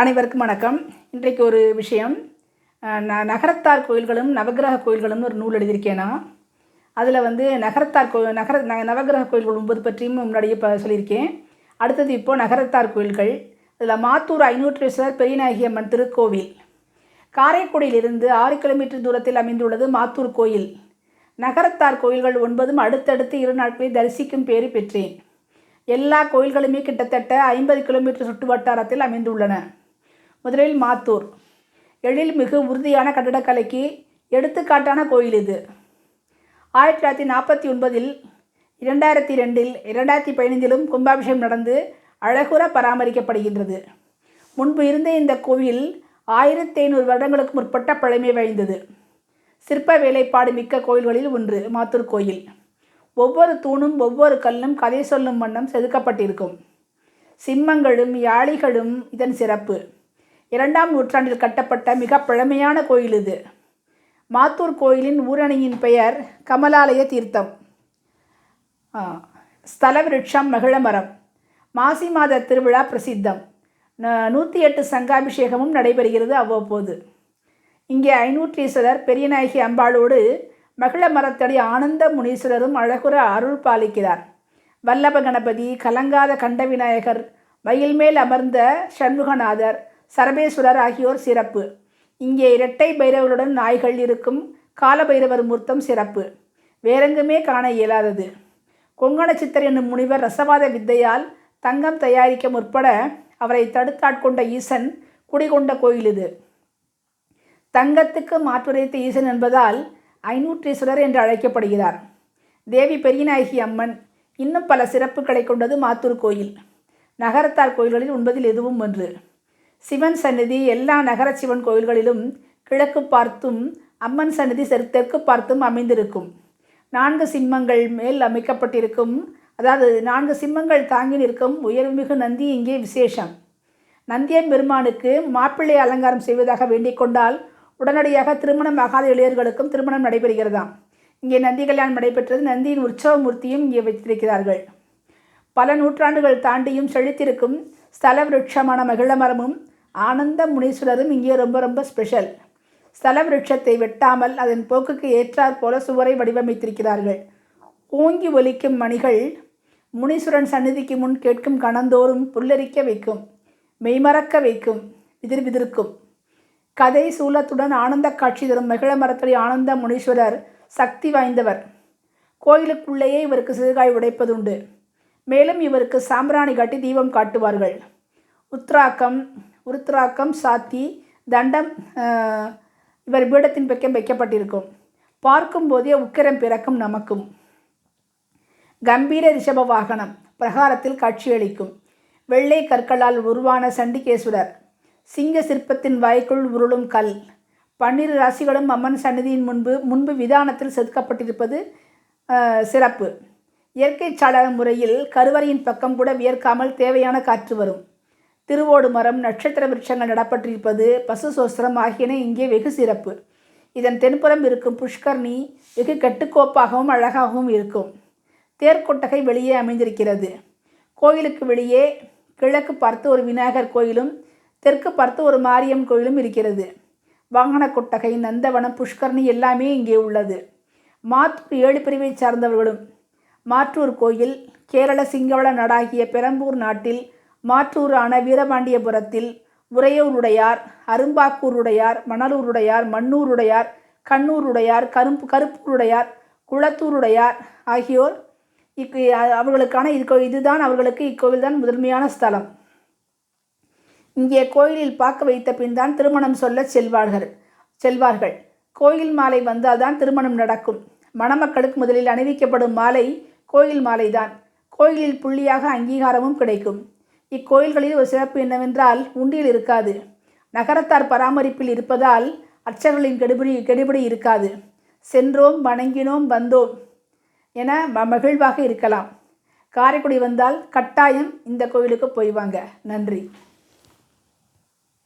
அனைவருக்கும் வணக்கம். இன்றைக்கு ஒரு விஷயம். ந நகரத்தார் கோயில்களும் நவக்கிரக கோயில்களும் ஒரு நூல் எழுதியிருக்கேனா? அதில் வந்து நகரத்தார் கோ நகர ந நவக்கிரக கோயில்கள் ஒன்பது பற்றியும் முன்னாடியே இப்போ சொல்லியிருக்கேன். அடுத்தது இப்போது நகரத்தார் கோயில்கள். அதில் மாத்தூர் ஐநூற்றேஸ்வரர் பெரியநாயகி அம்மன் திருக்கோவில். காரைக்குடியிலிருந்து ஆறு கிலோமீட்டர் தூரத்தில் அமைந்துள்ளது மாத்தூர் கோயில். நகரத்தார் கோயில்கள் ஒன்பதும் அடுத்தடுத்து இரு நாட்களில் தரிசிக்கும் பேறு பெற்றேன். எல்லா கோயில்களுமே கிட்டத்தட்ட ஐம்பது கிலோமீட்டர் சுற்று வட்டாரத்தில் அமைந்துள்ளன. முதலில் மாத்தூர். எழில் மிகு உறுதியான கட்டடக்கலைக்கு எடுத்துக்காட்டான கோயில் இது. ஆயிரத்தி தொள்ளாயிரத்தி நாற்பத்தி ஒன்பதில் இரண்டாயிரத்தி ரெண்டில் இரண்டாயிரத்தி பதினைந்திலும் கும்பாபிஷேகம் நடந்து அழகுற பராமரிக்கப்படுகின்றது. முன்பு இருந்த இந்த கோவில் ஆயிரத்தி ஐநூறு வருடங்களுக்கு முற்பட்ட பழமை வாய்ந்தது. சிற்ப வேலைப்பாடு மிக்க கோயில்களில் ஒன்று மாத்தூர் கோயில். ஒவ்வொரு தூணும் ஒவ்வொரு கல்லும் கதை சொல்லும் வண்ணம் செதுக்கப்பட்டிருக்கும். சிம்மங்களும் யாளிகளும் இதன் சிறப்பு. இரண்டாம் நூற்றாண்டில் கட்டப்பட்ட மிக பழமையான கோயில் இது. மாத்தூர் கோயிலின் ஊரணியின் பெயர் கமலாலய தீர்த்தம். ஆ, ஸ்தல விருட்சம் மகிழமரம் மாசி மாத திருவிழா பிரசித்தம். ந- நூற்றி எட்டு சங்காபிஷேகமும் நடைபெறுகிறது அவ்வப்போது. இங்கே ஐநூற்றீஸ்வரர் பெரியநாயகி அம்பாளோடு மகிழ மரத்தடி ஆனந்த முனீஸ்வரரும் அழகுற அருள் பாலிக்கிறார். வல்லப கணபதி கலங்காத கண்ட விநாயகர் மயில் அமர்ந்த சண்முகநாதர் சரபேஸ்வரர் ஆகியோர் சிறப்பு. இங்கே இரட்டை பைரவருடன் நாய்கள் இருக்கும் காலபைரவர் மூர்த்தம் சிறப்பு. வேறெங்குமே காண இயலாதது. கொங்கண சித்தர் என்னும் முனிவர் ரசவாத வித்தையால் தங்கம் தயாரிக்க முற்பட அவரை தடுத்தாட்கொண்ட ஈசன் குடிகொண்ட கோயில் இது. தங்கத்துக்கு மாற்றுரைத்த ஈசன் என்பதால் ஐநூற்றீஸ்வரர் என்று அழைக்கப்படுகிறார். தேவி பெரியநாயகி அம்மன் இன்னும் பல சிறப்புகளை கொண்டது மாத்தூர் கோயில். நகரத்தார் கோயில்களில் உண்பதில் எதுவும் ஒன்று. சிவன் சந்நிதி எல்லா நகர சிவன் கோயில்களிலும் கிழக்கு பார்த்தும் அம்மன் சந்நிதி தெற்கு- தெற்கு பார்த்தும் அமைந்திருக்கும். நான்கு சிம்மங்கள் மேல் அமைக்கப்பட்டிருக்கும். அதாவது நான்கு சிம்மங்கள் தாங்கி நிற்கும் உயர்மிகு நந்தி இங்கே விசேஷம். நந்தியம் பெருமானுக்கு மாப்பிள்ளை அலங்காரம் செய்வதாக வேண்டிக் கொண்டால் உடனடியாக திருமணமாகாத இளையர்களுக்கும் திருமணம் நடைபெறுகிறதாம். இங்கே நந்தி கல்யாணம் நடைபெற்றது. நந்தியின் உற்சவ மூர்த்தியும் இங்கே வைத்திருக்கிறார்கள். பல நூற்றாண்டுகள் தாண்டியும் செழித்திருக்கும் ஸ்தல விருட்சமான மகிழமரமும் ஆனந்த முனீஸ்வரரும் இங்கே ரொம்ப ரொம்ப ஸ்பெஷல் ஸ்தல விருட்சத்தை வெட்டாமல் அதன் போக்குக்கு ஏற்றாற் போல சுவரை வடிவமைத்திருக்கிறார்கள். ஓங்கி ஒலிக்கும் மணிகள் முனீஸ்வரன் சந்நிதிக்கு முன் கேட்கும் கணந்தோறும் புல்லரிக்க வைக்கும் மெய்மறக்க வைக்கும் விதிர் விதிர்க்கும் கதை சூலத்துடன் ஆனந்த காட்சி தரும் மகிழ மரத்தடி ஆனந்த முனீஸ்வரர் சக்தி வாய்ந்தவர். கோயிலுக்குள்ளேயே இவருக்கு சிறுகாய் உடைப்பதுண்டு. மேலும் இவருக்கு சாம்பிராணி காட்டி தீபம் காட்டுவார்கள். உத்ராக்கம் உருத்ராக்கம் சாத்தி தண்டம் இவர் பீடத்தின் பக்கம் வைக்கப்பட்டிருக்கும். பார்க்கும்போதே உக்கிரம் பிறக்கும் நமக்கும். கம்பீர ரிஷப வாகனம் பிரகாரத்தில் காட்சியளிக்கும். வெள்ளை கற்களால் உருவான சண்டிகேஸ்வரர். சிங்க சிற்பத்தின் வாய்க்குள் உருளும் கல். பன்னிரு ராசிகளும் அம்மன் சன்னதியின் முன்பு முன்பு விதானத்தில் செதுக்கப்பட்டிருப்பது சிறப்பு. இயற்கை சாளர முறையில் கருவறையின் பக்கம் கூட வியர்க்காமல் தேவையான காற்று வரும். திருவோடு மரம் நட்சத்திர விருட்சங்கள் நடப்பட்டிருப்பது பசு சோஸ்திரம் ஆகியன இங்கே வெகு சிறப்பு. இதன் தென்புறம் இருக்கும் புஷ்கர்ணி வெகு கட்டுக்கோப்பாகவும் அழகாகவும் இருக்கும். தேர்க்கொட்டகை வெளியே அமைந்திருக்கிறது. கோயிலுக்கு வெளியே கிழக்கு பார்த்து ஒரு விநாயகர் கோயிலும் தெற்கு பார்த்து ஒரு மாரியம் கோயிலும் இருக்கிறது. வாகன கொட்டகை நந்தவனம் புஷ்கரணி எல்லாமே இங்கே உள்ளது. மாத்தூர் ஏழு பிரிவை சார்ந்தவர்களும் மாற்றூர் கோயில் கேரள சிங்கள நாடாகிய பெரம்பூர் நாட்டில் மாற்றூரான வீரபாண்டியபுரத்தில் உறையூருடையார் அரும்பாக்கூருடையார் மணலூருடையார் மண்ணூருடையார் கண்ணூருடையார் கரும்பு கருப்பூருடையார் குளத்தூருடையார் ஆகியோர் இக்கு அவர்களுக்கான இது இதுதான் அவர்களுக்கு இக்கோவில் தான் முதன்மையான ஸ்தலம். இங்கே கோயிலில் பார்க்க வைத்த பின் தான் திருமணம் சொல்ல செல்வார்கள் செல்வார்கள். கோயில் மாலை வந்தால் தான் திருமணம் நடக்கும். மணமக்களுக்கு முதலில் அணிவிக்கப்படும் மாலை கோயில் மாலைதான். கோயிலில் புள்ளியாக அங்கீகாரமும் கிடைக்கும். இக்கோயில்களில் ஒரு சிறப்பு என்னவென்றால் உண்டியல் இருக்காது. நகரத்தார் பராமரிப்பில் இருப்பதால் அர்ச்சகர்களின் கெடுபிடி கெடுபிடி இருக்காது. சென்றோம் வணங்கினோம் வந்தோம் என ம- மகிழ்வாக இருக்கலாம். காரைக்குடி வந்தால் கட்டாயம் இந்த கோயிலுக்கு போய்வாங்க. நன்றி.